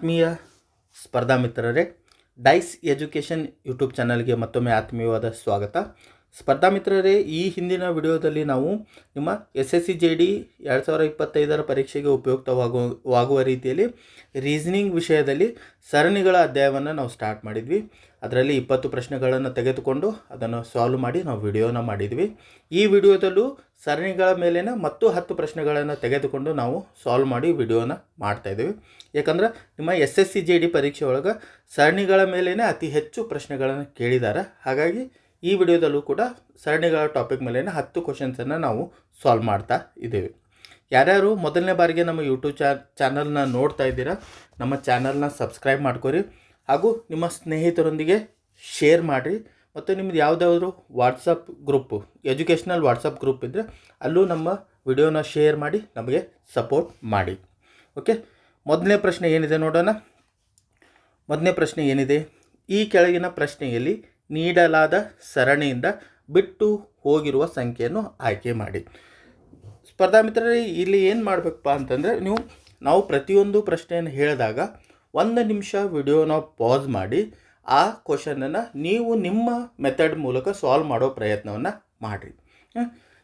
ಆತ್ಮೀಯ ಸ್ಪರ್ಧಾ ಮಿತ್ರರೇ ಡೈಸ್ ಎಜುಕೇಷನ್ ಯೂಟ್ಯೂಬ್ ಚಾನಲ್ಗೆ ಮತ್ತೊಮ್ಮೆ ಆತ್ಮೀಯವಾದ ಸ್ವಾಗತ. ಸ್ಪರ್ಧಾ ಮಿತ್ರರೇ, ಈ ಹಿಂದಿನ ವಿಡಿಯೋದಲ್ಲಿ ನಾವು ನಿಮ್ಮ S S C J D ಎರಡು ಸಾವಿರ ಇಪ್ಪತ್ತೈದರ ಪರೀಕ್ಷೆಗೆ ಉಪಯುಕ್ತವಾಗುವ ವಾಗುವ ರೀತಿಯಲ್ಲಿ ರೀಸನಿಂಗ್ ವಿಷಯದಲ್ಲಿ ಸರಣಿಗಳ ಅಧ್ಯಾಯವನ್ನು ನಾವು ಸ್ಟಾರ್ಟ್ ಮಾಡಿದ್ವಿ. ಅದರಲ್ಲಿ ಇಪ್ಪತ್ತು ಪ್ರಶ್ನೆಗಳನ್ನು ತೆಗೆದುಕೊಂಡು ಅದನ್ನು ಸಾಲ್ವ್ ಮಾಡಿ ನಾವು ವಿಡಿಯೋನ ಮಾಡಿದ್ವಿ. ಈ ವಿಡಿಯೋದಲ್ಲೂ ಸರಣಿಗಳ ಮೇಲಿನ ಮತ್ತು ಹತ್ತು ಪ್ರಶ್ನೆಗಳನ್ನು ತೆಗೆದುಕೊಂಡು ನಾವು ಸಾಲ್ವ್ ಮಾಡಿ ವಿಡಿಯೋನ ಮಾಡ್ತಾಯಿದ್ದೀವಿ ಯಾಕಂದ್ರೆ ನಿಮ್ಮ S S C J D ಪರೀಕ್ಷೆ ಒಳಗೆ ಸರಣಿಗಳ ಮೇಲೇ ಅತಿ ಹೆಚ್ಚು ಪ್ರಶ್ನೆಗಳನ್ನು ಕೇಳಿದ್ದಾರೆ. ಹಾಗಾಗಿ ಈ ವಿಡಿಯೋದಲ್ಲೂ ಕೂಡ ಸರಣಿಗಳ ಟಾಪಿಕ್ ಮೇಲಿನ ಹತ್ತು ಕ್ವಶನ್ಸನ್ನು ನಾವು ಸಾಲ್ವ್ ಮಾಡ್ತಾ ಇದ್ದೀವಿ. ಯಾರ್ಯಾರು ಮೊದಲನೇ ಬಾರಿಗೆ ನಮ್ಮ ಯೂಟ್ಯೂಬ್ ಚಾನಲ್ನ ನೋಡ್ತಾ ಇದ್ದೀರಾ, ನಮ್ಮ ಚಾನಲ್ನ ಸಬ್ಸ್ಕ್ರೈಬ್ ಮಾಡ್ಕೊರಿ. ಹಾಗೂ ನಿಮ್ಮ ಸ್ನೇಹಿತರೊಂದಿಗೆ ಶೇರ್ ಮಾಡಿರಿ. ಮತ್ತು ನಿಮ್ದು ಯಾವುದಾದ್ರು WhatsApp group educational WhatsApp group ಇದ್ದರೆ ಅಲ್ಲೂ ನಮ್ಮ ವಿಡಿಯೋನ ಶೇರ್ ಮಾಡಿ, ನಮಗೆ ಸಪೋರ್ಟ್ ಮಾಡಿ. ಓಕೆ ಮೊದಲನೇ ಪ್ರಶ್ನೆ ಏನಿದೆ ನೋಡೋಣ. ಮೊದಲನೇ ಪ್ರಶ್ನೆ ಏನಿದೆ? ಈ ಕೆಳಗಿನ ಪ್ರಶ್ನೆಯಲ್ಲಿ ನೀಡಲಾದ ಸರಣಿಯಿಂದ ಬಿಟ್ಟು ಹೋಗಿರುವ ಸಂಖ್ಯೆಯನ್ನು ಆಯ್ಕೆ ಮಾಡಿ. ಸ್ಪರ್ಧಾ ಮಿತ್ರರೇ, ಇಲ್ಲಿ ಏನು ಮಾಡಬೇಕಪ್ಪ ಅಂತಂದರೆ, ನೀವು, ನಾವು ಪ್ರತಿಯೊಂದು ಪ್ರಶ್ನೆಯನ್ನು ಹೇಳಿದಾಗ ಒಂದು ನಿಮಿಷ ವಿಡಿಯೋನ ಪಾಸ್ ಮಾಡಿ ಆ ಕ್ವಶನನ್ನು ನೀವು ನಿಮ್ಮ ಮೆಥಡ್ ಮೂಲಕ ಸಾಲ್ವ್ ಮಾಡೋ ಪ್ರಯತ್ನವನ್ನು ಮಾಡಿರಿ.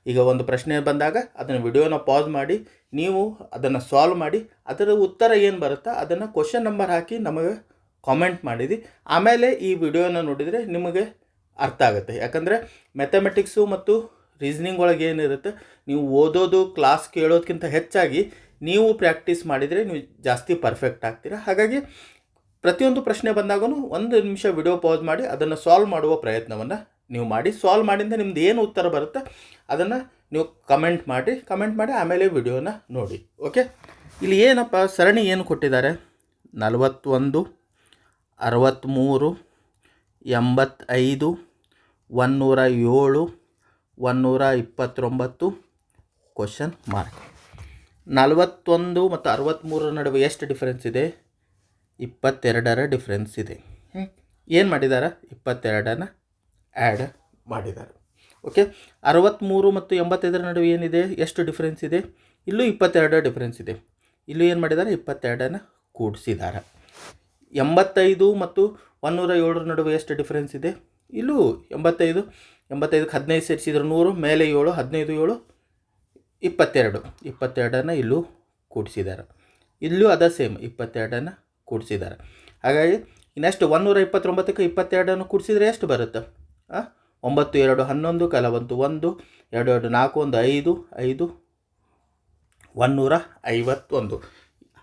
ಈಗ ಒಂದು ಪ್ರಶ್ನೆ ಬಂದಾಗ ಅದನ್ನು ವಿಡಿಯೋನ ಪಾಸ್ ಮಾಡಿ, ನೀವು ಅದನ್ನು ಸಾಲ್ವ್ ಮಾಡಿ, ಅದರ ಉತ್ತರ ಏನು ಬರುತ್ತಾ ಅದನ್ನು ಕ್ವಶನ್ ನಂಬರ್ ಹಾಕಿ ನಮಗೆ ಕಾಮೆಂಟ್ ಮಾಡಿದಿ ಆಮೇಲೆ ಈ ವಿಡಿಯೋನ ನೋಡಿದರೆ ನಿಮಗೆ ಅರ್ಥ ಆಗುತ್ತೆ. ಯಾಕಂದರೆ ಮ್ಯಾಥಮೆಟಿಕ್ಸು ಮತ್ತು ರೀಸನಿಂಗ್ ಒಳಗೆ ಏನಿರುತ್ತೆ, ನೀವು ಓದೋದು ಕ್ಲಾಸ್ ಕೇಳೋದಕ್ಕಿಂತ ಹೆಚ್ಚಾಗಿ ನೀವು ಪ್ರಾಕ್ಟೀಸ್ ಮಾಡಿದರೆ ನೀವು ಜಾಸ್ತಿ ಪರ್ಫೆಕ್ಟ್ ಆಗ್ತೀರಾ. ಹಾಗಾಗಿ ಪ್ರತಿಯೊಂದು ಪ್ರಶ್ನೆ ಬಂದಾಗೂ ಒಂದು ನಿಮಿಷ ವಿಡಿಯೋ ಪಾಸ್ ಮಾಡಿ ಅದನ್ನು ಸಾಲ್ವ್ ಮಾಡುವ ಪ್ರಯತ್ನವನ್ನು ನೀವು ಮಾಡಿ. ಸಾಲ್ವ್ ಮಾಡಿಂದ ನಿಮ್ದು ಏನು ಉತ್ತರ ಬರುತ್ತೆ ಅದನ್ನು ನೀವು ಕಮೆಂಟ್ ಮಾಡಿ ಕಮೆಂಟ್ ಮಾಡಿ ಆಮೇಲೆ ವಿಡಿಯೋನ ನೋಡಿ. ಓಕೆ ಇಲ್ಲಿ ಏನಪ್ಪ, ಸರಣಿ ಏನು ಕೊಟ್ಟಿದ್ದಾರೆ? ನಲವತ್ತೊಂದು ಅರವತ್ತ್ಮೂರು ಎಂಬತ್ತೈದು ಒನ್ನೂರ ಏಳು ಒನ್ನೂರ ಇಪ್ಪತ್ತೊಂಬತ್ತು ಕ್ವಶನ್ ಮಾರ್ಕ್ ನಲವತ್ತೊಂದು ಮತ್ತು ಅರವತ್ತ್ಮೂರರ ನಡುವೆ ಎಷ್ಟು ಡಿಫ್ರೆನ್ಸ್ ಇದೆ? ಇಪ್ಪತ್ತೆರಡರ ಡಿಫ್ರೆನ್ಸ್ ಇದೆ. ಏನು ಮಾಡಿದಾರ? ಇಪ್ಪತ್ತೆರಡನ್ನು ಆ್ಯಡ್ ಮಾಡಿದ್ದಾರೆ ಓಕೆ ಅರವತ್ತ್ಮೂರು ಮತ್ತು ಎಂಬತ್ತೈದರ ನಡುವೆ ಏನಿದೆ? ಎಷ್ಟು ಡಿಫ್ರೆನ್ಸ್ ಇದೆ? ಇಲ್ಲೂ ಇಪ್ಪತ್ತೆರಡರ ಡಿಫ್ರೆನ್ಸ್ ಇದೆ. ಇಲ್ಲೂ ಏನು ಮಾಡಿದ್ದಾರೆ ಇಪ್ಪತ್ತೆರಡನ್ನು ಕೂಡಿಸಿದ್ದಾರೆ ಎಂಬತ್ತೈದು ಮತ್ತು ಒನ್ನೂರ ಏಳರ ನಡುವೆ ಎಷ್ಟು ಡಿಫ್ರೆನ್ಸ್ ಇದೆ? ಇಲ್ಲೂ ಎಂಬತ್ತೈದು. ಎಂಬತ್ತೈದಕ್ಕೆ ಹದಿನೈದು ಸೇರಿಸಿದ್ರೆ ನೂರು ಮೇಲೆ ಏಳು ಹದಿನೈದು ಏಳು ಇಪ್ಪತ್ತೆರಡು. ಇಪ್ಪತ್ತೆರಡನ್ನು ಇಲ್ಲೂ ಕೂಡಿಸಿದ್ದಾರೆ ಇಲ್ಲೂ ಅದ ಸೇಮ್ ಇಪ್ಪತ್ತೆರಡನ್ನು ಕೂಡಿಸಿದ್ದಾರೆ ಹಾಗಾಗಿ ಇನ್ನೆಷ್ಟು ಒಂದೂರ ಇಪ್ಪತ್ತೊಂಬತ್ತಕ್ಕೆ ಇಪ್ಪತ್ತೆರಡನ್ನು ಕೂಡಿಸಿದರೆ ಎಷ್ಟು ಬರುತ್ತೆ? ಒಂಬತ್ತು, ಎರಡು, ಹನ್ನೊಂದು, ಕಲವಂತು ಒಂದು, ಎರಡು ಎರಡು, ನಾಲ್ಕು, ಒಂದು, ಐದು ಐದು ಒನ್ನೂರ ಐವತ್ತೊಂದು.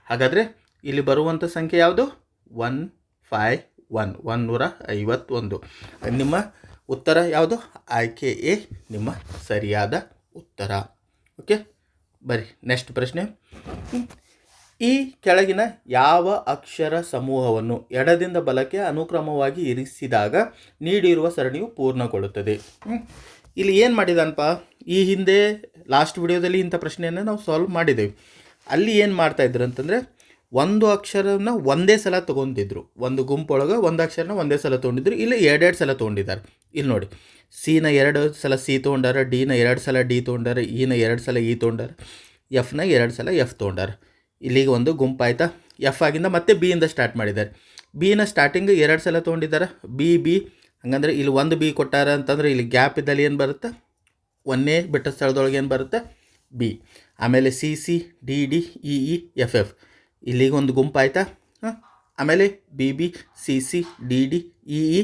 ಹಾಗಾದರೆ ಇಲ್ಲಿ ಬರುವಂಥ ಸಂಖ್ಯೆ ಯಾವುದು? ಒನ್ ಫೈ ಒನ್ ಒನ್ನೂರ ಐವತ್ತೊಂದು. ನಿಮ್ಮ ಉತ್ತರ ಯಾವುದು? ಆಯ್ಕೆ ಎ ನಿಮ್ಮ ಸರಿಯಾದ ಉತ್ತರ. ಓಕೆ ಬರಿ ನೆಕ್ಸ್ಟ್ ಪ್ರಶ್ನೆ. ಈ ಕೆಳಗಿನ ಯಾವ ಅಕ್ಷರ ಸಮೂಹವನ್ನು ಎಡದಿಂದ ಬಲಕ್ಕೆ ಅನುಕ್ರಮವಾಗಿ ಇರಿಸಿದಾಗ ನೀಡಿರುವ ಸರಣಿಯು ಪೂರ್ಣಗೊಳ್ಳುತ್ತದೆ. ಇಲ್ಲಿ ಏನು ಮಾಡಿದಾನಪ್ಪ? ಈ ಹಿಂದೆ ಲಾಸ್ಟ್ ವಿಡಿಯೋದಲ್ಲಿ ಇಂಥ ಪ್ರಶ್ನೆಯನ್ನು ನಾವು ಸಾಲ್ವ್ ಮಾಡಿದ್ದೇವೆ ಅಲ್ಲಿ ಏನು ಮಾಡ್ತಾಯಿದ್ರು ಅಂತಂದರೆ ಒಂದು ಅಕ್ಷರನ ಒಂದೇ ಸಲ ತೊಗೊಂತಿದ್ರು ಒಂದು ಗುಂಪೊಳಗೆ ಒಂದು ಅಕ್ಷರನ ಒಂದೇ ಸಲ ತೊಗೊಂಡಿದ್ರು. ಇಲ್ಲಿ ಎರಡೆರಡು ಸಲ ತೊಗೊಂಡಿದ್ದಾರೆ. ಇಲ್ಲಿ ನೋಡಿ. ಸಿನ ಎರಡು ಸಲ ಸಿ ತೊಗೊಂಡಾರ ಡಿನ ಎರಡು ಸಲ ಡಿ ತೊಗೊಂಡಾರ ಇನ ಎರಡು ಸಲ ಇ ತೊಗೊಂಡಾರ ಎಫ್ನ ಎರಡು ಸಲ ಎಫ್ ತೊಗೊಂಡಾರ. ಇಲ್ಲಿಗೆ ಒಂದು ಗುಂಪು ಆಯ್ತಾ? ಎಫ್ ಆಗಿಂದ ಮತ್ತೆ ಬಿ ಇಂದ ಸ್ಟಾರ್ಟ್ ಮಾಡಿದ್ದಾರೆ. ಬಿನ ಸ್ಟಾರ್ಟಿಂಗ್ ಎರಡು ಸಲ ತೊಗೊಂಡಿದ್ದಾರೆ? ಬಿ ಬಿ ಹಂಗಂದ್ರೆ ಇಲ್ಲಿ ಒಂದು ಬಿ ಕೊಟ್ಟಾರ ಅಂತಂದ್ರೆ ಇಲ್ಲಿ ಗ್ಯಾಪ್ ಇದ್ದಲ್ಲಿ ಏನು ಬರುತ್ತೆ? ಒಂದೇ ಬಿಟ್ಟ ಸ್ಥಳದೊಳಗೆ ಏನು ಬರುತ್ತೆ? ಬಿ ಆಮೇಲೆ C C D D E E F F ಇಲ್ಲಿಗೆ ಒಂದು ಗುಂಪು ಆಯಿತಾ? ಆಮೇಲೆ B B, C C, D D, E E,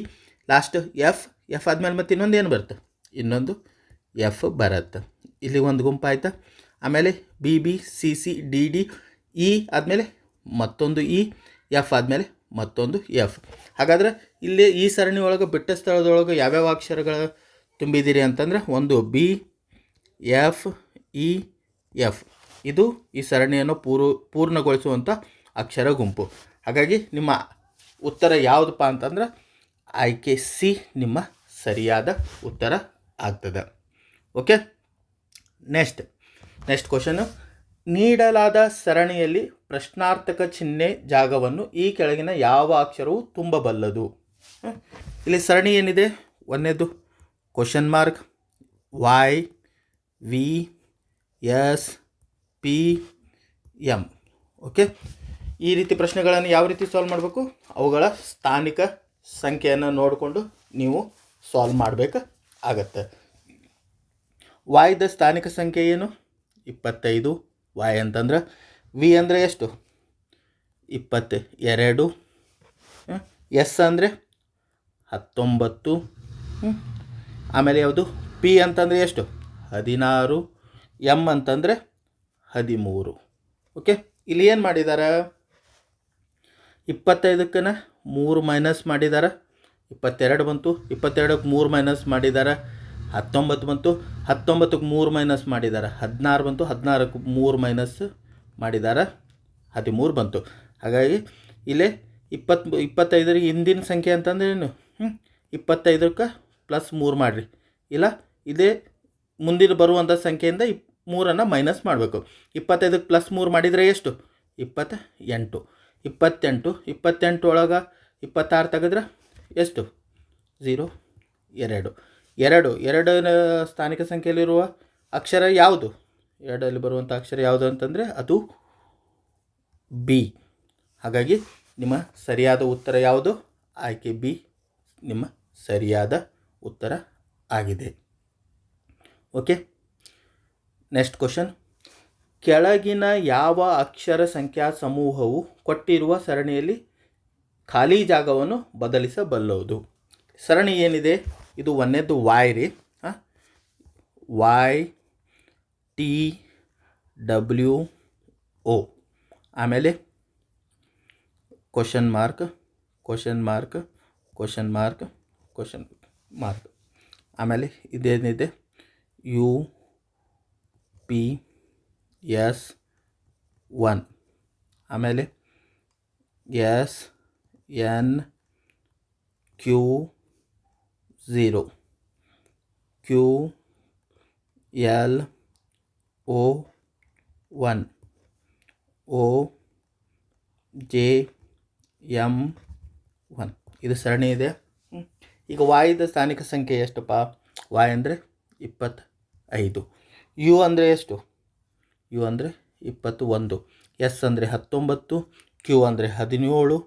last F F ಆದಮೇಲೆ ಮತ್ತೆ ಇನ್ನೊಂದು ಏನು ಬರುತ್ತೆ? ಇನ್ನೊಂದು ಎಫ್ ಬರುತ್ತೆ. ಇಲ್ಲಿ ಒಂದು ಗುಂಪು ಆಯಿತಾ? ಆಮೇಲೆ B B, C C, D D, E ಆದಮೇಲೆ ಮತ್ತೊಂದು ಇ, ಎಫ್ ಆದಮೇಲೆ ಮತ್ತೊಂದು ಎಫ್. ಹಾಗಾದರೆ ಇಲ್ಲಿ ಈ ಸರಣಿ ಒಳಗೆ ಬಿಟ್ಟ ಸ್ಥಳದೊಳಗೆ ಯಾವ್ಯಾವ ಅಕ್ಷರಗಳು ತುಂಬಿದ್ದೀರಿ ಅಂತಂದ್ರೆ ಒಂದು ಬಿ, ಎಫ್, ಇ, ಎಫ್. ಇದು ಈ ಸರಣಿಯನ್ನು ಪೂರ್ವ ಪೂರ್ಣಗೊಳಿಸುವಂಥ ಅಕ್ಷರ ಗುಂಪು. ಹಾಗಾಗಿ ನಿಮ್ಮ ಉತ್ತರ ಯಾವುದಪ್ಪ ಅಂತಂದ್ರೆ ಆಯ್ಕೆ ಸಿ ನಿಮ್ಮ ಸರಿಯಾದ ಉತ್ತರ ಆಗ್ತದೆ. ಓಕೆ? Next next question. ನೀಡಲಾದ ಸರಣಿಯಲ್ಲಿ ಪ್ರಶ್ನಾರ್ಥಕ ಚಿಹ್ನೆ ಜಾಗವನ್ನು ಈ ಕೆಳಗಿನ ಯಾವ ಅಕ್ಷರವು ತುಂಬಬಲ್ಲದು. ಇಲ್ಲಿ ಸರಣಿ ಏನಿದೆ? ಒಂದನೇದು question mark, Y, V, S P M okay ಈ ರೀತಿ ಪ್ರಶ್ನೆಗಳನ್ನು ಯಾವ ರೀತಿ ಸಾಲ್ವ್ ಮಾಡಬೇಕು? ಅವುಗಳ ಸ್ಥಾನಿಕ ಸಂಖ್ಯೆಯನ್ನು ನೋಡಿಕೊಂಡು ನೀವು ಸಾಲ್ವ್ ಮಾಡಬೇಕು ಆಗತ್ತೆ. ವಾಯ್ದ ಸ್ಥಾನಿಕ ಸಂಖ್ಯೆ ಏನು? ಇಪ್ಪತ್ತೈದು. ವಾಯ್ ಅಂತಂದ್ರೆ ವಿ ಅಂದರೆ ಎಷ್ಟು? ಇಪ್ಪತ್ತ ಎರಡು ಎಸ್ ಅಂದರೆ ಹತ್ತೊಂಬತ್ತು. ಆಮೇಲೆ ಯಾವುದು? ಪಿ ಅಂತಂದರೆ ಎಷ್ಟು? ಹದಿನಾರು. ಎಂ ಅಂತಂದರೆ ಹದಿಮೂರು. ಓಕೆ ಇಲ್ಲಿ ಏನು ಮಾಡಿದ್ದಾರೆ ಇಪ್ಪತ್ತೈದಕ್ಕನ ಮೂರು ಮೈನಸ್ ಮಾಡಿದ್ದಾರೆ ಇಪ್ಪತ್ತೆರಡು ಬಂತು. ಇಪ್ಪತ್ತೆರಡಕ್ಕೆ ಮೂರು ಮೈನಸ್ ಮಾಡಿದ್ದಾರೆ ಹತ್ತೊಂಬತ್ತು ಬಂತು. ಹತ್ತೊಂಬತ್ತಕ್ಕೆ ಮೂರು ಮೈನಸ್ ಮಾಡಿದ್ದಾರೆ ಹದಿನಾರು ಬಂತು. ಹದಿನಾರಕ್ಕೆ ಮೂರು ಮೈನಸ್ ಮಾಡಿದ್ದಾರೆ ಹದಿಮೂರು ಬಂತು. ಹಾಗಾಗಿ ಇಲ್ಲೇ ಇಪ್ಪತ್ತು, ಇಪ್ಪತ್ತೈದರಿಗೆ ಹಿಂದಿನ ಸಂಖ್ಯೆ ಅಂತಂದ್ರೆ ಏನು? ಹ್ಞೂ ಇಪ್ಪತ್ತೈದಕ್ಕೆ ಪ್ಲಸ್ ಮೂರು ಮಾಡಿರಿ. ಇಲ್ಲ? ಇದೇ ಮುಂದಿನ ಬರುವಂಥ ಸಂಖ್ಯೆಯಿಂದ ಇಪ್ ಮೂರನ್ನು ಮೈನಸ್ ಮಾಡಬೇಕು. ಇಪ್ಪತ್ತೈದಕ್ಕೆ ಪ್ಲಸ್ ಮೂರು ಮಾಡಿದರೆ ಎಷ್ಟು? ಇಪ್ಪತ್ತ ಎಂಟು. ಇಪ್ಪತ್ತೆಂಟು ಇಪ್ಪತ್ತೆಂಟು ಒಳಗೆ ಇಪ್ಪತ್ತಾರು ತೆಗೆದ್ರೆ ಎಷ್ಟು? ಝೀರೋ ಎರಡು. ಎರಡು ಎರಡು ಸ್ಥಾನಿಕ ಸಂಖ್ಯೆಯಲ್ಲಿರುವ ಅಕ್ಷರ ಯಾವುದು? ಎರಡಲ್ಲಿ ಬರುವಂಥ ಅಕ್ಷರ ಯಾವುದು ಅಂತಂದರೆ ಅದು ಬಿ ಹಾಗಾಗಿ ನಿಮ್ಮ ಸರಿಯಾದ ಉತ್ತರ ಯಾವುದು? ಆಯ್ಕೆ ಬಿ ನಿಮ್ಮ ಸರಿಯಾದ ಉತ್ತರ ಆಗಿದೆ. ಓಕೆ ನೆಕ್ಸ್ಟ್ ಕ್ವಶನ್ ಕೆಳಗಿನ ಯಾವ ಅಕ್ಷರ ಸಂಖ್ಯಾ ಸಮೂಹವು ಕೊಟ್ಟಿರುವ ಸರಣಿಯಲ್ಲಿ ಖಾಲಿ ಜಾಗವನ್ನು ಬದಲಿಸಬಲ್ಲದು? ಸರಣಿ ಏನಿದೆ? ಇದು ಒಂದನೇದು ವಾಯ್ ರೀ. ಹಾಂ? ವಾಯ್ ಟಿ ಡಬ್ಲ್ಯೂ ಓ ಆಮೇಲೆ question mark question mark question mark question mark ಆಮೇಲೆ ಇದೇನಿದೆ? ಯು ಪಿ ಎಸ್ ಒನ್ ಆಮೇಲೆ S N Q zero Q L O one O J M one ಇದು ಸರಣಿ ಇದೆ. ಈಗ ವಾಯ್ದ ಸ್ಥಾನಿಕ ಸಂಖ್ಯೆ ಎಷ್ಟಪ್ಪ? ವಾಯ್ ಅಂದರೆ ಇಪ್ಪತ್ತ ಐದು ಯು ಅಂದರೆ ಎಷ್ಟು? ಯು ಅಂದರೆ ಇಪ್ಪತ್ತು ಒಂದು ಎಸ್ ಅಂದರೆ ಹತ್ತೊಂಬತ್ತು. ಕ್ಯೂ ಅಂದರೆ ಹದಿನೇಳು.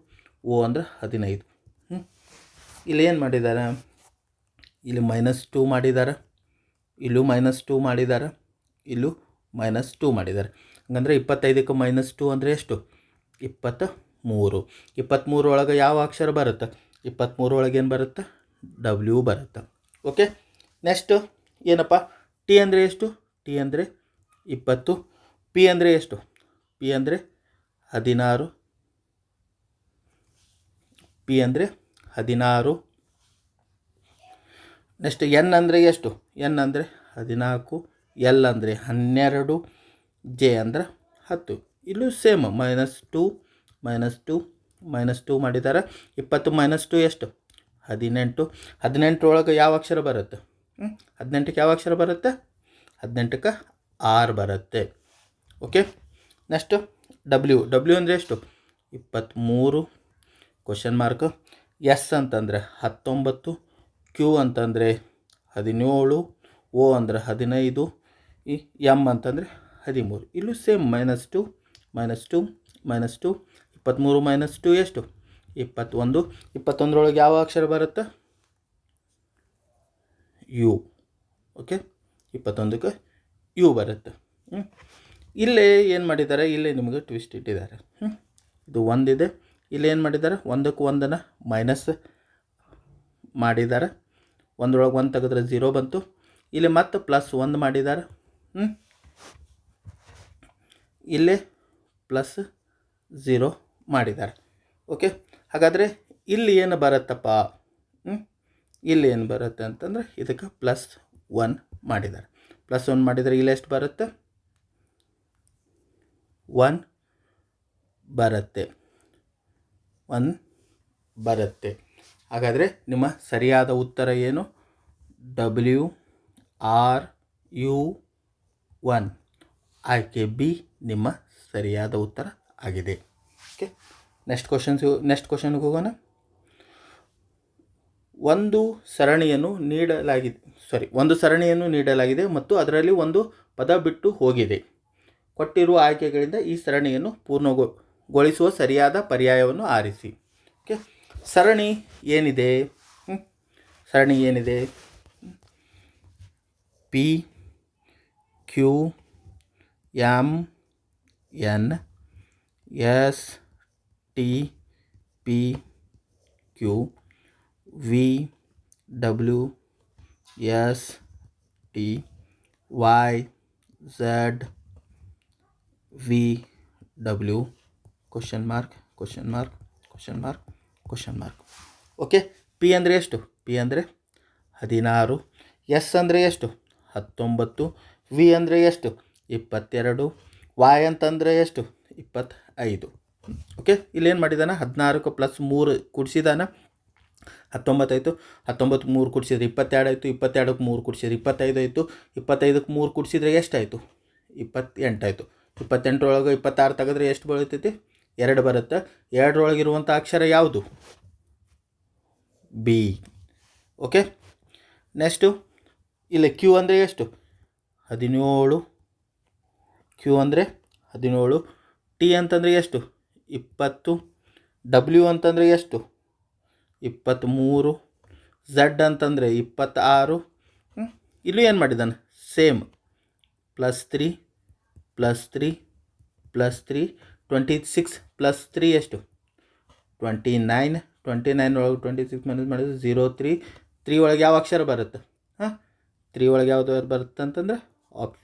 ಓ ಅಂದರೆ ಹದಿನೈದು. ಇಲ್ಲಿ ಏನು ಮಾಡಿದ್ದಾರೆ? ಇಲ್ಲಿ ಮೈನಸ್ ಟೂ ಮಾಡಿದ್ದಾರೆ. ಇಲ್ಲೂ ಮೈನಸ್ ಟೂ ಮಾಡಿದ್ದಾರೆ. ಇಲ್ಲೂ ಮೈನಸ್ ಟೂ ಮಾಡಿದ್ದಾರೆ. ಹಂಗಂದರೆ ಇಪ್ಪತ್ತೈದಕ್ಕೆ ಮೈನಸ್ ಟೂ ಅಂದರೆ ಎಷ್ಟು? ಇಪ್ಪತ್ತ ಮೂರು ಇಪ್ಪತ್ತ್ಮೂರು ಒಳಗೆ ಯಾವ ಅಕ್ಷರ ಬರುತ್ತೆ? ಇಪ್ಪತ್ತ್ಮೂರು ಒಳಗೆ ಏನು ಬರುತ್ತೆ? ಡಬ್ಲ್ಯೂ ಬರುತ್ತೆ. ಓಕೆ ನೆಕ್ಸ್ಟು ಏನಪ್ಪ? ಟಿ ಅಂದರೆ ಎಷ್ಟು? ಟಿ ಅಂದರೆ ಇಪ್ಪತ್ತು ಪಿ ಅಂದರೆ ಎಷ್ಟು? ಪಿ ಅಂದರೆ ಹದಿನಾರು ಪಿ ಅಂದರೆ ಹದಿನಾರು. ನೆಕ್ಸ್ಟ್ ಎನ್ ಅಂದರೆ ಎಷ್ಟು? ಎನ್ ಅಂದರೆ ಹದಿನಾಲ್ಕು ಎಲ್ ಅಂದರೆ ಹನ್ನೆರಡು ಜೆ ಅಂದರೆ ಹತ್ತು. ಇಲ್ಲೂ same minus two minus two minus two ಮಾಡಿದ್ದಾರೆ ಇಪ್ಪತ್ತು ಮೈನಸ್ ಟು ಎಷ್ಟು? ಹದಿನೆಂಟು. ಹದಿನೆಂಟರೊಳಗೆ ಯಾವ ಅಕ್ಷರ ಬರುತ್ತೆ? ಹದಿನೆಂಟಕ್ಕೆ ಯಾವ ಅಕ್ಷರ ಬರುತ್ತೆ? ಹದಿನೆಂಟಕ್ಕೆ ಆರು ಬರುತ್ತೆ. ಓಕೆ ನೆಕ್ಸ್ಟು ಡಬ್ಲ್ಯೂ ಡಬ್ಲ್ಯೂ ಅಂದರೆ ಎಷ್ಟು? ಇಪ್ಪತ್ತ್ಮೂರು ಕ್ವಶನ್ ಮಾರ್ಕ್ ಎಸ್ ಅಂತಂದರೆ ಹತ್ತೊಂಬತ್ತು ಕ್ಯೂ ಅಂತಂದರೆ ಹದಿನೇಳು ಓ ಅಂದರೆ ಹದಿನೈದು, ಈ ಎಂ ಅಂತಂದರೆ ಹದಿಮೂರು. ಇಲ್ಲೂ same minus two minus two minus two ಇಪ್ಪತ್ತ್ಮೂರು ಮೈನಸ್ ಟು ಎಷ್ಟು? ಇಪ್ಪತ್ತೊಂದು. ಇಪ್ಪತ್ತೊಂದರೊಳಗೆ ಯಾವ ಅಕ್ಷರ ಬರುತ್ತೆ? ಯು ಓಕೆ ಇಪ್ಪತ್ತೊಂದಕ್ಕೆ ಯು ಬರುತ್ತೆ. ಇಲ್ಲಿ ಇಲ್ಲೇ ಏನು ಮಾಡಿದ್ದಾರೆ ಇಲ್ಲೇ ನಿಮಗೆ ಟ್ವಿಸ್ಟ್ ಇಟ್ಟಿದ್ದಾರೆ? ಇದು ಒಂದಿದೆ. ಇಲ್ಲಿ ಏನು ಮಾಡಿದ್ದಾರೆ ಒಂದಕ್ಕೆ ಒಂದನ್ನು ಮೈನಸ್ ಮಾಡಿದ್ದಾರೆ. ಒಂದರೊಳಗೆ ಒಂದು ತೆಗೆದ್ರೆ ಝೀರೋ ಬಂತು. ಇಲ್ಲಿ ಮತ್ತೆ ಪ್ಲಸ್ ಒಂದು ಮಾಡಿದ್ದಾರೆ. ಹ್ಞೂ ಇಲ್ಲೇ ಪ್ಲಸ್ ಝೀರೋ ಮಾಡಿದ್ದಾರೆ. ಓಕೆ ಹಾಗಾದರೆ ಇಲ್ಲಿ ಏನು ಬರುತ್ತಪ್ಪ? ಇಲ್ಲಿ ಏನು ಬರುತ್ತೆ ಅಂತಂದರೆ ಇದಕ್ಕೆ ಪ್ಲಸ್ ಒನ್ ಮಾಡಿದ್ದಾರೆ. ಪ್ಲಸ್ ಒನ್ ಮಾಡಿದರೆ ಇಲ್ಲಿ ಎಷ್ಟು ಬರುತ್ತೆ? ಒನ್ ಬರುತ್ತೆ. ಒನ್ ಬರುತ್ತೆ. ಹಾಗಾದರೆ ನಿಮ್ಮ ಸರಿಯಾದ ಉತ್ತರ ಏನು? ಡಬ್ಲ್ಯೂ ಆರ್ ಯು ಒನ್ ಆಯ್ಕೆ ಬಿ ನಿಮ್ಮ ಸರಿಯಾದ ಉತ್ತರ ಆಗಿದೆ. ಓಕೆ ನೆಕ್ಸ್ಟ್ ಕ್ವಶನ್ಸ್ ನೆಕ್ಸ್ಟ್ ಕ್ವಶನ್ಗೆ ಹೋಗೋಣ. ಒಂದು ಸರಣಿಯನ್ನು ನೀಡಲಾಗಿದೆ ಸಾರಿ ಒಂದು ಸರಣಿಯನ್ನು ನೀಡಲಾಗಿದೆ ಮತ್ತು ಅದರಲ್ಲಿ ಒಂದು ಪದ ಬಿಟ್ಟು ಹೋಗಿದೆ. ಕೊಟ್ಟಿರುವ ಆಯ್ಕೆಗಳಿಂದ ಈ ಸರಣಿಯನ್ನು ಪೂರ್ಣಗೊಳಿಸುವ ಸರಿಯಾದ ಪರ್ಯಾಯವನ್ನು ಆರಿಸಿ. ಓಕೆ ಸರಣಿ ಏನಿದೆ? ಸರಣಿ ಏನಿದೆ? P Q M N S T P Q V W S T Y Z V W question mark question mark question mark question mark okay P ಅಂದರೆ ಎಷ್ಟು? ಪಿ ಅಂದರೆ ಹದಿನಾರು. ಎಸ್ ಅಂದರೆ ಎಷ್ಟು? ಹತ್ತೊಂಬತ್ತು. ವಿ ಅಂದರೆ ಎಷ್ಟು? ಇಪ್ಪತ್ತೆರಡು. ವಾಯ್ ಅಂತಂದರೆ ಎಷ್ಟು? ಇಪ್ಪತ್ತೈದು. ಓಕೆ ಇಲ್ಲೇನು ಮಾಡಿದಾನೆ? ಹದಿನಾರಕ್ಕೆ ಪ್ಲಸ್ ಮೂರು ಕೂಡಿಸಿದಾನ? ಹತ್ತೊಂಬತ್ತಾಯಿತು ಹತ್ತೊಂಬತ್ತು ಮೂರು ಕುಡಿಸಿದ್ರೆ ಇಪ್ಪತ್ತೆರಡು ಆಯಿತು, ಇಪ್ಪತ್ತೆರಡಕ್ಕೆ ಮೂರು ಕುಡಿಸಿದ್ರೆ ಇಪ್ಪತ್ತೈದು ಆಯಿತು, ಇಪ್ಪತ್ತೈದಕ್ಕೆ ಮೂರು ಕುಡಿಸಿದ್ರೆ ಎಷ್ಟಾಯಿತು ಇಪ್ಪತ್ತೆಂಟಾಯಿತು ಇಪ್ಪತ್ತೆಂಟರೊಳಗೆ ಇಪ್ಪತ್ತಾರು ತೆಗೆದ್ರೆ ಎಷ್ಟು ಬೀಳ್ತೈತಿ? ಎರಡು ಬರುತ್ತೆ. ಎರಡರೊಳಗಿರುವಂಥ ಅಕ್ಷರ ಯಾವುದು? ಬಿ. ಓಕೆ? ನೆಕ್ಸ್ಟು, ಇಲ್ಲ ಕ್ಯೂ ಅಂದರೆ ಎಷ್ಟು? ಹದಿನೇಳು. ಕ್ಯೂ ಅಂದರೆ ಹದಿನೇಳು. ಟಿ ಅಂತಂದರೆ ಎಷ್ಟು? ಇಪ್ಪತ್ತು. ಡಬ್ಲ್ಯೂ ಅಂತಂದರೆ ಎಷ್ಟು? ಇಪ್ಪತ್ತ್ಮೂರು ಝಡ್ ಅಂತಂದರೆ ಇಪ್ಪತ್ತಾರು? ಇಲ್ಲೂ ಏನು ಮಾಡಿದ್ದಾನೆ? Same plus three plus three plus three twenty six plus three ಎಷ್ಟು? ಟ್ವೆಂಟಿ ನೈನ್ ಟ್ವೆಂಟಿ ನೈನ್ ಒಳಗೆ ಟ್ವೆಂಟಿ ಸಿಕ್ಸ್ ಮೈನಸ್ ಮಾಡಿದ್ರೆ ಝೀರೋ ತ್ರೀ ತ್ರೀ ಒಳಗೆ ಯಾವ ಅಕ್ಷರ ಬರುತ್ತೆ? ಹಾಂ? ತ್ರೀ ಒಳಗೆ ಯಾವುದು ಬರುತ್ತೆ ಅಂತಂದ್ರೆ ಆಪ್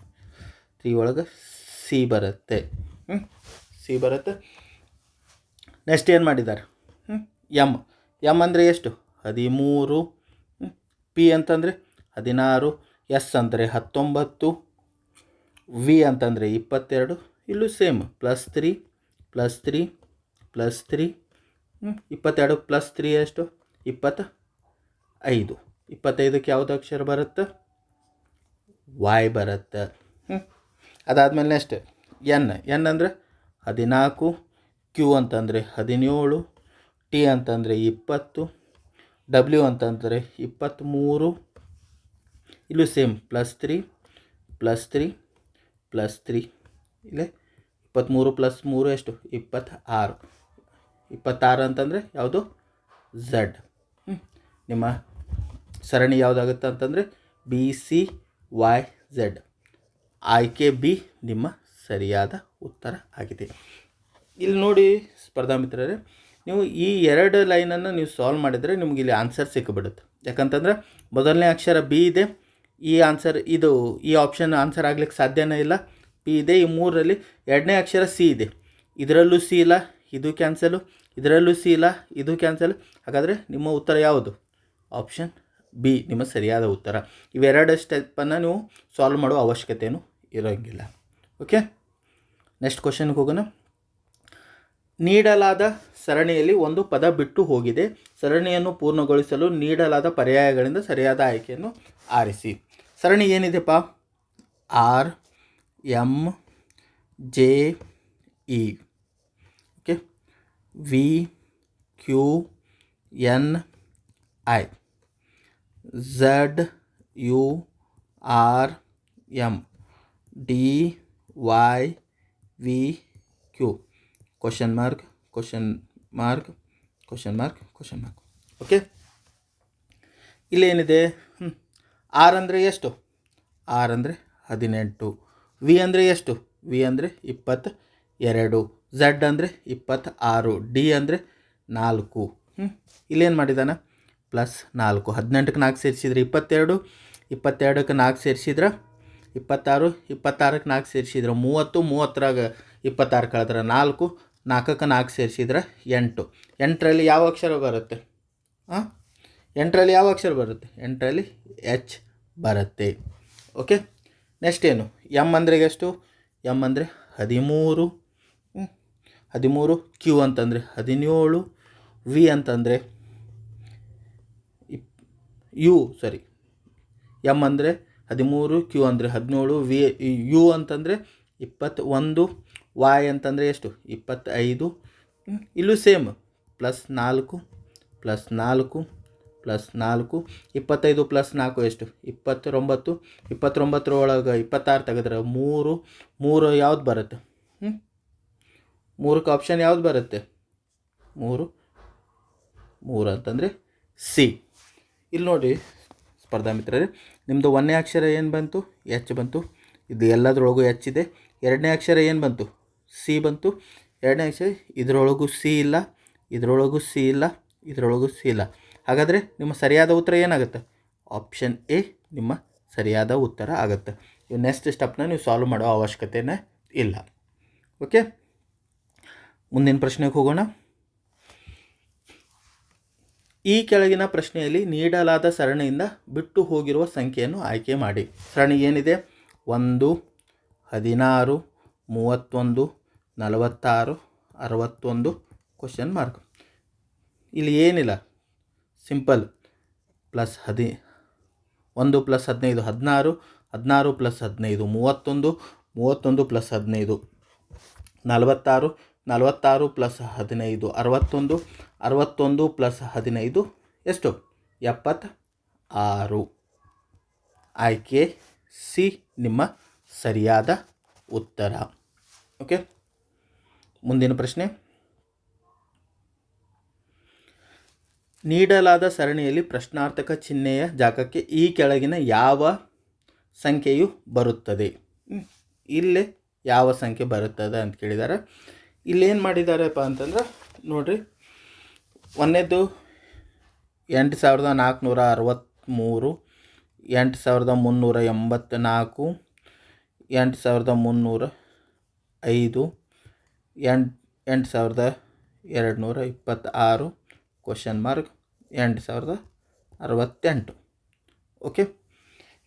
ತ್ರೀ ಒಳಗೆ ಸಿ ಬರುತ್ತೆ. ಹ್ಞೂ ಸಿ ಬರುತ್ತೆ. ನೆಕ್ಸ್ಟ್ ಏನು ಮಾಡಿದ್ದಾರೆ? ಹ್ಞೂ ಎಂ ಎಂ ಅಂದರೆ ಎಷ್ಟು? ಹದಿಮೂರು. ಪಿ ಅಂತಂದರೆ ಹದಿನಾರು. ಎಸ್ ಅಂದರೆ ಹತ್ತೊಂಬತ್ತು. ವಿ ಅಂತಂದರೆ ಇಪ್ಪತ್ತೆರಡು. ಇಲ್ಲೂ same. Plus three plus three plus three. ಇಪ್ಪತ್ತೆರಡು ಪ್ಲಸ್ ತ್ರೀ ಎಷ್ಟು? ಇಪ್ಪತ್ತ ಐದು ಇಪ್ಪತ್ತೈದಕ್ಕೆ ಯಾವುದು ಅಕ್ಷರ ಬರುತ್ತೆ? ವಾಯ್ ಬರುತ್ತೆ. ಹ್ಞೂ ಅದಾದಮೇಲೆ ನೆಕ್ಸ್ಟ್ ಎನ್. ಎನ್ ಅಂದರೆ ಹದಿನಾಲ್ಕು. ಕ್ಯೂ ಅಂತಂದರೆ ಹದಿನೇಳು. ಟಿ ಅಂತಂದರೆ ಇಪ್ಪತ್ತು ಡಬ್ಲ್ಯೂ ಅಂತಂದರೆ ಇಪ್ಪತ್ತ್ಮೂರು, ಇಲ್ಲೂ same plus three plus three plus three ಇಲ್ಲೇ ಇಪ್ಪತ್ತ್ಮೂರು ಪ್ಲಸ್ ಮೂರು ಎಷ್ಟು? ಇಪ್ಪತ್ತಾರು. ಇಪ್ಪತ್ತಾರು ಅಂತಂದರೆ ಯಾವುದು? ಝಡ್ ನಿಮ್ಮ ಸರಣಿ ಯಾವುದಾಗುತ್ತೆ ಅಂತಂದರೆ ಬಿ ಸಿ ವೈ ಝಡ್ ಆಯ್ಕೆ ಬಿ ನಿಮ್ಮ ಸರಿಯಾದ ಉತ್ತರ ಆಗಿದೆ. ಇಲ್ಲಿ ನೋಡಿ ಸ್ಪರ್ಧಾ ಮಿತ್ರರೇ ನೀವು ಈ ಎರಡು ಲೈನನ್ನು ನೀವು ಸಾಲ್ವ್ ಮಾಡಿದರೆ ನಿಮ್ಗೆ ಇಲ್ಲಿ ಆನ್ಸರ್ ಸಿಕ್ಕಿಬಿಡುತ್ತೆ ಯಾಕಂತಂದರೆ ಮೊದಲನೇ ಅಕ್ಷರ ಬಿ ಇದೆ. ಈ ಆನ್ಸರ್ ಇದು ಈ ಆಪ್ಷನ್ ಆನ್ಸರ್ ಆಗ್ಲಿಕ್ಕೆ ಸಾಧ್ಯನೇ ಇಲ್ಲ. ಪಿ ಇದೆ. ಈ ಮೂರರಲ್ಲಿ ಎರಡನೇ ಅಕ್ಷರ ಸಿ ಇದೆ. ಇದರಲ್ಲೂ ಸಿ ಇಲ್ಲ, ಇದು ಕ್ಯಾನ್ಸಲು ಇದರಲ್ಲೂ ಸಿ ಇಲ್ಲ, ಇದು ಕ್ಯಾನ್ಸಲ್ ಹಾಗಾದರೆ ನಿಮ್ಮ ಉತ್ತರ ಯಾವುದು? ಆಪ್ಷನ್ ಬಿ ನಿಮ್ಮ ಸರಿಯಾದ ಉತ್ತರ. ಇವೆರಡು ಸ್ಟೆಪ್ಪನ್ನು ನೀವು ಸಾಲ್ವ್ ಮಾಡುವ ಅವಶ್ಯಕತೆಯೂ ಇರೋಂಗಿಲ್ಲ. ಓಕೆ ನೆಕ್ಸ್ಟ್ ಕ್ವಶನ್ಗೆ ಹೋಗೋಣ. ನೀಡಲಾದ ಸರಣಿಯಲ್ಲಿ ಒಂದು ಪದ ಬಿಟ್ಟು ಹೋಗಿದೆ. ಸರಣಿಯನ್ನು ಪೂರ್ಣಗೊಳಿಸಲು ನೀಡಲಾದ ಪರ್ಯಾಯಗಳಿಂದ ಸರಿಯಾದ ಆಯ್ಕೆಯನ್ನು ಆರಿಸಿ. ಸರಣಿ ಏನಿದೆಪ್ಪ? R M J, E. Okay? V, Q, N, I. Z, U, R M D, Y, V, Q. Question mark question mark question mark question mark okay ಇಲ್ಲೇನಿದೆ ಹ್ಞೂ ಆರ್ ಅಂದರೆ ಎಷ್ಟು? ಆರ್ ಅಂದರೆ ಹದಿನೆಂಟು. ವಿ ಅಂದರೆ ಎಷ್ಟು? ವಿ ಅಂದರೆ ಇಪ್ಪತ್ತ ಎರಡು ಝಡ್ ಅಂದರೆ ಇಪ್ಪತ್ತಾರು. ಡಿ ಅಂದರೆ ನಾಲ್ಕು. ಹ್ಞೂ ಇಲ್ಲೇನು ಮಾಡಿದಾನೆ? ಪ್ಲಸ್ ನಾಲ್ಕು. ಹದಿನೆಂಟಕ್ಕೆ ನಾಲ್ಕು ಸೇರಿಸಿದ್ರೆ ಇಪ್ಪತ್ತೆರಡು. ಇಪ್ಪತ್ತೆರಡಕ್ಕೆ ನಾಲ್ಕು ಸೇರಿಸಿದ್ರೆ ಇಪ್ಪತ್ತಾರು. ಇಪ್ಪತ್ತಾರಕ್ಕೆ ನಾಲ್ಕು ಸೇರಿಸಿದ್ರೆ ಮೂವತ್ತು. ಮೂವತ್ತರಾಗ ಇಪ್ಪತ್ತಾರು ಕಳೆದ್ರೆ ನಾಲ್ಕು. ನಾಲ್ಕಕ್ಕೆ ನಾಲ್ಕು ಸೇರಿಸಿದ್ರೆ ಎಂಟು. ಎಂಟರಲ್ಲಿ ಯಾವ ಅಕ್ಷರ ಬರುತ್ತೆ? ಹಾಂ ಎಂಟರಲ್ಲಿ ಯಾವ ಅಕ್ಷರ ಬರುತ್ತೆ? ಎಂಟರಲ್ಲಿ ಎಚ್ ಬರುತ್ತೆ. ಓಕೆ? ನೆಕ್ಸ್ಟ್ ಏನು? ಎಂ ಅಂದರೆ ಎಷ್ಟು? ಎಂ ಅಂದರೆ ಹದಿಮೂರು. ಹದಿಮೂರು ಕ್ಯೂ ಅಂತಂದರೆ ಹದಿನೇಳು. ವಿ ಅಂತಂದರೆ ಇಪ್, ಯು, ಸಾರಿ. ಎಂ ಅಂದರೆ ಹದಿಮೂರು, ಕ್ಯೂ ಅಂದರೆ ಹದಿನೇಳು, ವಿ, ಯು ಅಂತಂದರೆ ಇಪ್ಪತ್ತೊಂದು. ವಾಯ್ ಅಂತಂದರೆ ಎಷ್ಟು? ಇಪ್ಪತ್ತೈದು. ಇಲ್ಲೂ ಸೇಮ್ ಪ್ಲಸ್ ನಾಲ್ಕು ಪ್ಲಸ್ ನಾಲ್ಕು ಪ್ಲಸ್ ನಾಲ್ಕು. ಇಪ್ಪತ್ತೈದು ಪ್ಲಸ್ ನಾಲ್ಕು ಎಷ್ಟು? ಇಪ್ಪತ್ತೊಂಬತ್ತು. ಇಪ್ಪತ್ತೊಂಬತ್ತರ ಒಳಗೆ ಇಪ್ಪತ್ತಾರು ತೆಗೆದ್ರೆ ಮೂರು. ಮೂರು ಯಾವ್ದು ಬರುತ್ತೆ? ಹ್ಞೂ ಮೂರಕ್ಕೆ ಆಪ್ಷನ್ ಯಾವ್ದು ಬರುತ್ತೆ? ಮೂರು. ಮೂರು ಅಂತಂದರೆ ಸಿ ಇಲ್ಲಿ ನೋಡಿ ಸ್ಪರ್ಧಾ ಮಿತ್ರರೇ ನಿಮ್ಮದು ಒಂದನೇ ಅಕ್ಷರ ಏನು ಬಂತು? ಎಚ್ ಬಂತು. ಇದು ಎಲ್ಲದರೊಳಗೂ ಎಚ್ ಇದೆ. ಎರಡನೇ ಅಕ್ಷರ ಏನು ಬಂತು? ಸಿ ಬಂತು. ಎರಡನೇ ವಿಷಯ, ಇದರೊಳಗೂ ಸಿ ಇಲ್ಲ, ಇದರೊಳಗೂ ಸಿ ಇಲ್ಲ, ಇದರೊಳಗೂ ಸಿ ಇಲ್ಲ. ಹಾಗಾದರೆ ನಿಮ್ಮ ಸರಿಯಾದ ಉತ್ತರ ಏನಾಗುತ್ತೆ? ಆಪ್ಷನ್ ಎ, ನಿಮ್ಮ ಸರಿಯಾದ ಉತ್ತರ ಆಗುತ್ತೆ. ಇವು ನೆಕ್ಸ್ಟ್ ಸ್ಟೆಪ್ನ ನೀವು ಸಾಲ್ವ್ ಮಾಡೋ ಅವಶ್ಯಕತೆನೇ ಇಲ್ಲ. ಓಕೆ ಮುಂದಿನ ಪ್ರಶ್ನೆಗೆ ಹೋಗೋಣ. ಈ ಕೆಳಗಿನ ಪ್ರಶ್ನೆಯಲ್ಲಿ ನೀಡಲಾದ ಸರಣಿಯಿಂದ ಬಿಟ್ಟು ಹೋಗಿರುವ ಸಂಖ್ಯೆಯನ್ನು ಆಯ್ಕೆ ಮಾಡಿ. ಸರಣಿ ಏನಿದೆ? ಒಂದು, ಹದಿನಾರು, ಮೂವತ್ತೊಂದು ನಲವತ್ತಾರು, ಅರವತ್ತೊಂದು ಕ್ವಶನ್ ಮಾರ್ಕ್ ಇಲ್ಲಿ ಏನಿಲ್ಲ? ಸಿಂಪಲ್ ಪ್ಲಸ್ ಹದಿ, ಒಂದು ಪ್ಲಸ್ ಹದಿನೈದು, ಹದಿನಾರು ಹದಿನಾರು ಪ್ಲಸ್ ಹದಿನೈದು, ಮೂವತ್ತೊಂದು ಮೂವತ್ತೊಂದು ಪ್ಲಸ್ ಹದಿನೈದು, ನಲವತ್ತಾರು ನಲವತ್ತಾರು ಪ್ಲಸ್ ಹದಿನೈದು, ಅರವತ್ತೊಂದು ಅರವತ್ತೊಂದು ಪ್ಲಸ್ ಹದಿನೈದು, ಎಷ್ಟು? ಎಪ್ಪತ್ತ ಆರು ಆಯ್ಕೆ ಸಿ, ನಿಮ್ಮ ಸರಿಯಾದ ಉತ್ತರ. ಓಕೆ ಮುಂದಿನ ಪ್ರಶ್ನೆ. ನೀಡಲಾದ ಸರಣಿಯಲ್ಲಿ ಪ್ರಶ್ನಾರ್ಥಕ ಚಿಹ್ನೆಯ ಜಾಗಕ್ಕೆ ಈ ಕೆಳಗಿನ ಯಾವ ಸಂಖ್ಯೆಯು ಬರುತ್ತದೆ? ಇಲ್ಲಿ ಯಾವ ಸಂಖ್ಯೆ ಬರುತ್ತದೆ ಅಂತ ಕೇಳಿದ್ದಾರೆ ಇಲ್ಲೇನು ಮಾಡಿದ್ದಾರಪ್ಪ ಅಂತಂದ್ರೆ, ನೋಡಿರಿ ಒಂದನೇದು ಎಂಟು ಸಾವಿರದ ನಾಲ್ಕುನೂರ ಅರವತ್ತ್ಮೂರು ಎಂಟು ಸಾವಿರದ ಮುನ್ನೂರ ಎಂಬತ್ತ್ನಾಲ್ಕು ಎಂಟು ಸಾವಿರದ ಮುನ್ನೂರ ಐದು ಎಂಟು ಎಂಟು ಸಾವಿರದ ಎರಡು ನೂರ ಇಪ್ಪತ್ತಾರು ಕ್ವಶನ್ ಮಾರ್ಕ್ ಎಂಟು ಸಾವಿರದ ಅರವತ್ತೆಂಟು. ಓಕೆ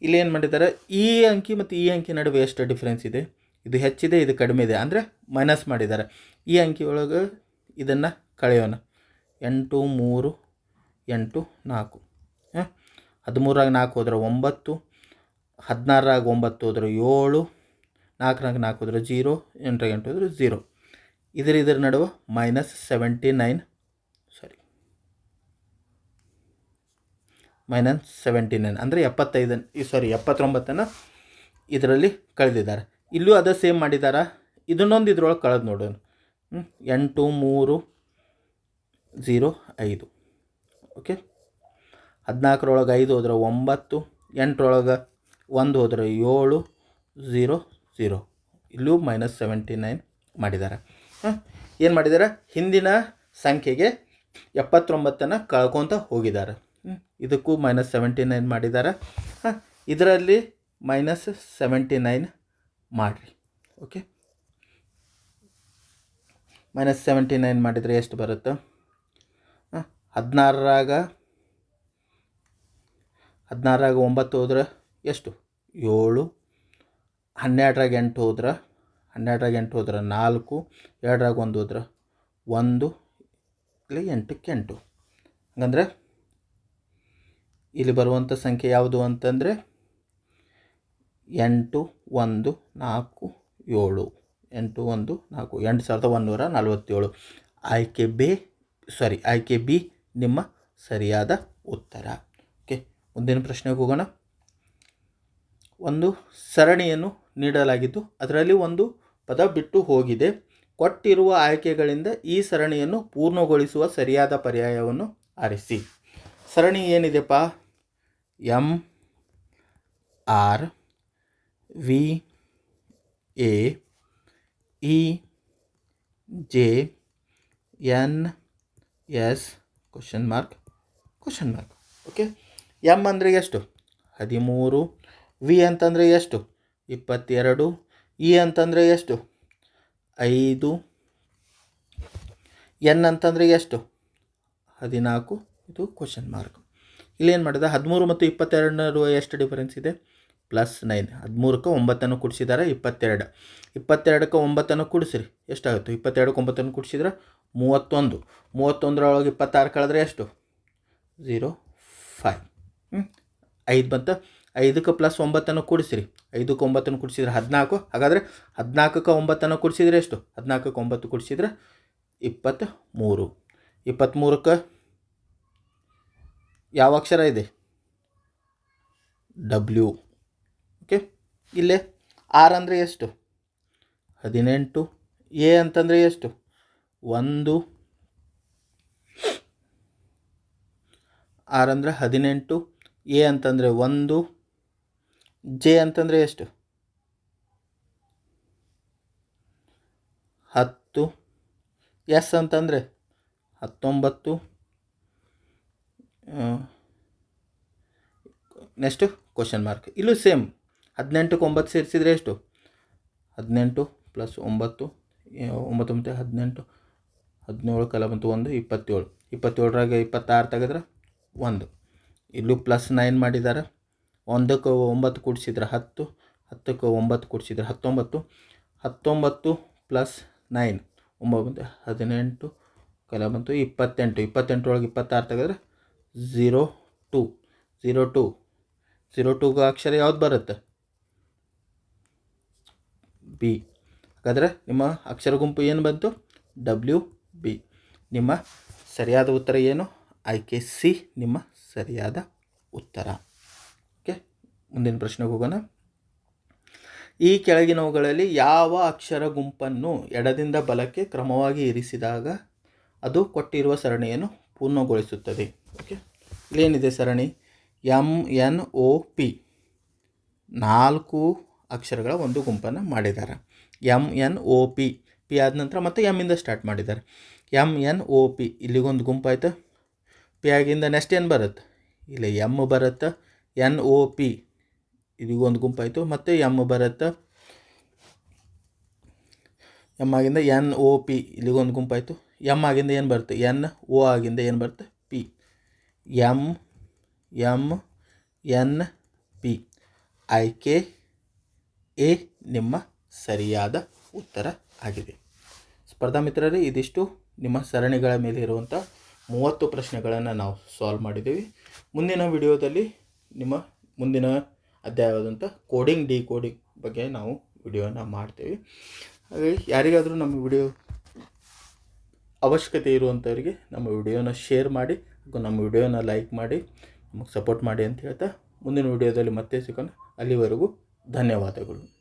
ಇಲ್ಲಿ ಏನು ಮಾಡಿದ್ದಾರೆ? ಈ ಅಂಕಿ ಮತ್ತು ಈ ಅಂಕಿ ನಡುವೆ ಎಷ್ಟು ಡಿಫ್ರೆನ್ಸ್ ಇದೆ? ಇದು ಹೆಚ್ಚಿದೆ, ಇದು ಕಡಿಮೆ ಇದೆ ಅಂದರೆ ಮೈನಸ್ ಮಾಡಿದ್ದಾರೆ. ಈ ಅಂಕಿ ಒಳಗೆ ಇದನ್ನು ಕಳೆಯೋಣ. ಎಂಟು, ಮೂರು, ಎಂಟು, ನಾಲ್ಕು. ಹಾಂ ಹದಿಮೂರಾಗ ನಾಲ್ಕು ಹೋದ್ರೆ ಒಂಬತ್ತು, ಹದಿನಾರಾಗ ಒಂಬತ್ತು ಹೋದ್ರೆ ಏಳು, ನಾಲ್ಕರಾಗ ನಾಲ್ಕು ಹೋದ್ರೆ ಜೀರೋ, ಎಂಟರಾಗ ಎಂಟು ಹೋದ್ರೆ ಝೀರೋ ಇದ್ರ ಇದರ ನಡುವೆ minus seventy nine sorry minus seventy nine ಅಂದರೆ ಎಪ್ಪತ್ತೈದನ್ನು ಈ ಸಾರಿ ಎಪ್ಪತ್ತೊಂಬತ್ತನ್ನು ಇದರಲ್ಲಿ ಕಳೆದಿದ್ದಾರೆ. ಇಲ್ಲೂ ಅದೇ ಸೇಮ್ ಮಾಡಿದ್ದಾರೆ ಇದನ್ನೊಂದು ಇದ್ರೊಳಗೆ ಕಳೆದು ನೋಡೋಣ? ಎಂಟು, ಮೂರು ಝೀರೋ ಐದು. ಓಕೆ ಹದಿನಾಲ್ಕರೊಳಗೆ ಐದು ಹೋದ್ರೆ ಒಂಬತ್ತು, ಎಂಟರೊಳಗೆ ಒಂದು ಹೋದರೆ ಏಳು ಝೀರೋ ಝೀರೋ ಇಲ್ಲೂ ಮೈನಸ್ ಸೆವೆಂಟಿ ನೈನ್ ಮಾಡಿದ್ದಾರೆ ಏನು ಮಾಡಿದ್ದಾರೆ ಹಿಂದಿನ ಸಂಖ್ಯೆಗೆ ಎಪ್ಪತ್ತೊಂಬತ್ತನ್ನು ಕಳ್ಕೊತ ಹೋಗಿದ್ದಾರೆ. ಇದಕ್ಕೂ ಮೈನಸ್ ಸೆವೆಂಟಿ ನೈನ್ ಮಾಡಿದ್ದಾರೆ. ಹಾಂ, ಇದರಲ್ಲಿ ಮೈನಸ್ ಸೆವೆಂಟಿ ನೈನ್ ಮಾಡಿರಿ ಓಕೆ ಮೈನಸ್ ಸೆವೆಂಟಿ ನೈನ್ ಮಾಡಿದರೆ ಎಷ್ಟು ಬರುತ್ತೆ? ಹಾಂ, ಹದಿನಾರರಾಗ ಹದಿನಾರಾಗ ಒಂಬತ್ತು ಹೋದ್ರೆ ಎಷ್ಟು? ಏಳು. ಹನ್ನೆರಡರಾಗ ಎಂಟು ಹೋದ್ರೆ ಹನ್ನೆರಡರಾಗ ಎಂಟು ಹೋದ್ರೆ ನಾಲ್ಕು, ಎರಡರಾಗ ಒಂದು ಹೋದ್ರೆ ಒಂದು ಇಲ್ಲಿ ಎಂಟಕ್ಕೆ ಎಂಟು. ಹಂಗಂದ್ರೆ ಇಲ್ಲಿ ಬರುವಂಥ ಸಂಖ್ಯೆ ಯಾವುದು ಅಂತಂದರೆ ಎಂಟು, ಒಂದು, ನಾಲ್ಕು, ಏಳು. ಎಂಟು, ಒಂದು, ನಾಲ್ಕು. ಎಂಟು ಸಾವಿರದ ಒಂದುನೂರ ನಲವತ್ತೇಳು. ಆಯ್ಕೆ ಬಿ ಸಾರಿ ಆಯ್ಕೆ ಬಿ ನಿಮ್ಮ ಸರಿಯಾದ ಉತ್ತರ. ಓಕೆ, ಮುಂದಿನ ಪ್ರಶ್ನೆಗೆ ಹೋಗೋಣ. ಒಂದು ಸರಣಿಯನ್ನು ನೀಡಲಾಗಿದ್ದು ಅದರಲ್ಲಿ ಒಂದು ಪದ ಬಿಟ್ಟು ಹೋಗಿದೆ. ಕೊಟ್ಟಿರುವ ಆಯ್ಕೆಗಳಿಂದ ಈ ಸರಣಿಯನ್ನು ಪೂರ್ಣಗೊಳಿಸುವ ಸರಿಯಾದ ಪರ್ಯಾಯವನ್ನು ಆರಿಸಿ. ಸರಣಿ ಏನಿದೆಪ್ಪ? M, R, V, A, E, J, N, S, question mark question mark. Okay? M ಅಂದರೆ ಎಷ್ಟು? ಹದಿಮೂರು. ವಿ ಅಂತಂದರೆ ಎಷ್ಟು? ಇಪ್ಪತ್ತೆರಡು. ಇ ಅಂತಂದರೆ ಎಷ್ಟು? ಐದು. ಎನ್ ಅಂತಂದರೆ ಎಷ್ಟು? ಹದಿನಾಲ್ಕು. ಇದು ಕ್ವಶನ್ ಮಾರ್ಕ್ ಇಲ್ಲೇನು ಮಾಡಿದೆ? ಹದಿಮೂರು ಮತ್ತು ಇಪ್ಪತ್ತೆರಡು ಎಷ್ಟು ಡಿಫರೆನ್ಸ್ ಇದೆ? ಪ್ಲಸ್ ನೈನ್ ಹದಿಮೂರಕ್ಕೆ ಒಂಬತ್ತನ್ನು ಕೂಡಿಸಿದ್ದಾರೆ ಇಪ್ಪತ್ತೆರಡು. ಇಪ್ಪತ್ತೆರಡಕ್ಕೆ ಒಂಬತ್ತನ್ನು ಕೂಡಿಸಿರಿ. ಎಷ್ಟಾಗುತ್ತೆ? ಇಪ್ಪತ್ತೆರಡಕ್ಕೆ ಒಂಬತ್ತನ್ನು ಕೂಡಿಸಿದ್ರೆ ಮೂವತ್ತೊಂದು. ಮೂವತ್ತೊಂದರೊಳಗೆ ಇಪ್ಪತ್ತಾರು ಕಳೆದ್ರೆ ಎಷ್ಟು? ಝೀರೋ ಫೈವ್ ಹ್ಞೂ ಐದು ಬಂತು. ಐದಕ್ಕೆ ಪ್ಲಸ್ ಒಂಬತ್ತನ್ನು ಕೂಡಿಸಿರಿ. ಐದಕ್ಕೆ ಒಂಬತ್ತನ್ನು ಕೂಡಿಸಿದ್ರೆ ಹದಿನಾಲ್ಕು. ಹಾಗಾದರೆ ಹದಿನಾಲ್ಕಕ್ಕೆ ಒಂಬತ್ತನ್ನು ಕೂಡಿಸಿದರೆ ಎಷ್ಟು? ಹದಿನಾಲ್ಕಕ್ಕೆ ಒಂಬತ್ತು ಕೂಡಿಸಿದರೆ ಇಪ್ಪತ್ತ ಮೂರು ಇಪ್ಪತ್ತ್ಮೂರಕ್ಕೆ ಯಾವ ಅಕ್ಷರ ಇದೆ? ಡಬ್ಲ್ಯೂ ಓಕೆ ಇಲ್ಲೇ ಆರ್ ಅಂದರೆ ಎಷ್ಟು? ಹದಿನೆಂಟು. ಎ ಅಂತಂದರೆ ಎಷ್ಟು? ಒಂದು. ಆರ್ ಅಂದರೆ ಹದಿನೆಂಟು. ಎ ಅಂತಂದರೆ ಒಂದು. ಜೆ ಅಂತಂದರೆ ಎಷ್ಟು? ಹತ್ತು. ಎಸ್ ಅಂತಂದರೆ ಹತ್ತೊಂಬತ್ತು. Next question mark. ಇಲ್ಲೂ ಸೇಮ್. ಹದಿನೆಂಟಕ್ಕೆ ಒಂಬತ್ತು ಸೇರಿಸಿದರೆ ಎಷ್ಟು? ಹದಿನೆಂಟು ಪ್ಲಸ್ ಒಂಬತ್ತು. ಒಂಬತ್ತೊಂಬತ್ತು ಹದಿನೆಂಟು. ಹದಿನೇಳು ಕಲ ಬಂತು ಒಂದು, ಇಪ್ಪತ್ತೇಳು. ಇಪ್ಪತ್ತೇಳರಾಗೆ ಇಪ್ಪತ್ತಾರು ತೆಗೆದ್ರೆ ಒಂದು. ಇಲ್ಲೂ ಪ್ಲಸ್ ನೈನ್ ಮಾಡಿದ್ದಾರೆ ಒಂದಕ್ಕೆ ಒಂಬತ್ತು ಕೂಡಿಸಿದ್ರೆ ಹತ್ತು, ಹತ್ತಕ್ಕೆ ಒಂಬತ್ತು ಕೂಡಿಸಿದ್ರೆ ಹತ್ತೊಂಬತ್ತು ಹತ್ತೊಂಬತ್ತು ಪ್ಲಸ್ ನೈನ್, ಒಂಬತ್ತು ಬಂತು ಹದಿನೆಂಟು, ಕಲ ಬಂತು ಇಪ್ಪತ್ತೆಂಟು ಇಪ್ಪತ್ತೆಂಟರೊಳಗೆ ಇಪ್ಪತ್ತಾರು ತೆಗೆದ್ರೆ zero two zero two, zero ಟೂಗೆ ಅಕ್ಷರ ಯಾವ್ದು ಬರುತ್ತೆ? ಬಿ. ಹಾಗಾದರೆ ನಿಮ್ಮ ಅಕ್ಷರ ಗುಂಪು ಏನು ಬಂತು? W B. ನಿಮ್ಮ ಸರಿಯಾದ ಉತ್ತರ ಏನು? ಆಯ್ಕೆ ಸಿ, ನಿಮ್ಮ ಸರಿಯಾದ ಉತ್ತರ. ಮುಂದಿನ ಪ್ರಶ್ನೆಗೆ ಹೋಗೋಣ. ಈ ಕೆಳಗಿನವುಗಳಲ್ಲಿ ಯಾವ ಅಕ್ಷರ ಗುಂಪನ್ನು ಎಡದಿಂದ ಬಲಕ್ಕೆ ಕ್ರಮವಾಗಿ ಇರಿಸಿದಾಗ ಅದು ಕೊಟ್ಟಿರುವ ಸರಣಿಯನ್ನು ಪೂರ್ಣಗೊಳಿಸುತ್ತದೆ? ಓಕೆ ಇಲ್ಲೇನಿದೆ ಸರಣಿ? M N O P. ನಾಲ್ಕು ಅಕ್ಷರಗಳ ಒಂದು ಗುಂಪನ್ನು ಮಾಡಿದ್ದಾರೆ. M N O P. P ಆದ ನಂತರ ಮತ್ತೆ ಎಮ್ಮಿಂದ ಸ್ಟಾರ್ಟ್ ಮಾಡಿದ್ದಾರೆ. M N O P. ಇಲ್ಲಿಗೊಂದು ಗುಂಪಾಯ್ತು ಪಿ ಆಗಿಂದ ನೆಕ್ಸ್ಟ್ ಏನು ಬರುತ್ತೆ? ಇಲ್ಲಿ ಎಂ ಬರುತ್ತೆ, ಎನ್ ಒ ಪಿ. ಇದಿಗೊಂದು ಗುಂಪಾಯಿತು. ಮತ್ತು ಎಂ ಬರುತ್ತೆ. ಎಂ ಆಗಿಂದ ಎನ್ ಒ ಪಿ ಇಲ್ಲಿಗೊಂದು ಗುಂಪಾಯಿತು. ಎಂ ಆಗಿಂದ ಏನು ಬರುತ್ತೆ? ಎನ್, ಓ ಆಗಿಂದ ಏನು ಬರುತ್ತೆ? P. M M, N, P. ಆಯ್ಕೆ ಎ ನಿಮ್ಮ ಸರಿಯಾದ ಉತ್ತರ ಆಗಿದೆ. ಸ್ಪರ್ಧಾ ಮಿತ್ರರೇ, ಇದಿಷ್ಟು ನಿಮ್ಮ ಸರಣಿಗಳ ಮೇಲೆ ಇರುವಂಥ ಮೂವತ್ತು ಪ್ರಶ್ನೆಗಳನ್ನು ನಾವು ಸಾಲ್ವ್ ಮಾಡಿದ್ದೀವಿ. ಮುಂದಿನ ವಿಡಿಯೋದಲ್ಲಿ ನಿಮ್ಮ ಮುಂದಿನ ಅಧ್ಯಾಯವಾದಂಥ ಕೋಡಿಂಗ್ ಡಿ ಕೋಡಿಂಗ್ ಬಗ್ಗೆ ನಾವು ವಿಡಿಯೋನ ಮಾಡ್ತೀವಿ. ಹಾಗಾಗಿ ಯಾರಿಗಾದರೂ ನಮ್ಮ ವಿಡಿಯೋ ಅವಶ್ಯಕತೆ ಇರುವಂಥವರಿಗೆ ನಮ್ಮ ವಿಡಿಯೋನ ಶೇರ್ ಮಾಡಿ ನಮ್ಮ ವಿಡಿಯೋನ ಲೈಕ್ ಮಾಡಿ, ನಮಗೆ ಸಪೋರ್ಟ್ ಮಾಡಿ ಅಂತ ಹೇಳ್ತಾ ಮುಂದಿನ ವಿಡಿಯೋದಲ್ಲಿ ಮತ್ತೆ ಸಿಗೋಣ. ಅಲ್ಲಿವರೆಗೂ ಧನ್ಯವಾದಗಳು.